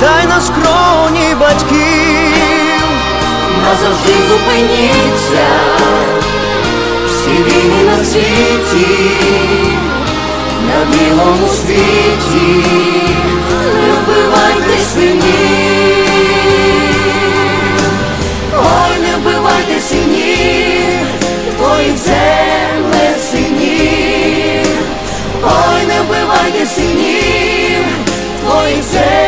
та й на скроні батьків. Назавжди зупиніться, всі війни на світі, на білому світі, не вбивайте синів, ой, не вбивайте синів, твоїх земле синів, ой, не вбивайте синів, твоїх земле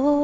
полини.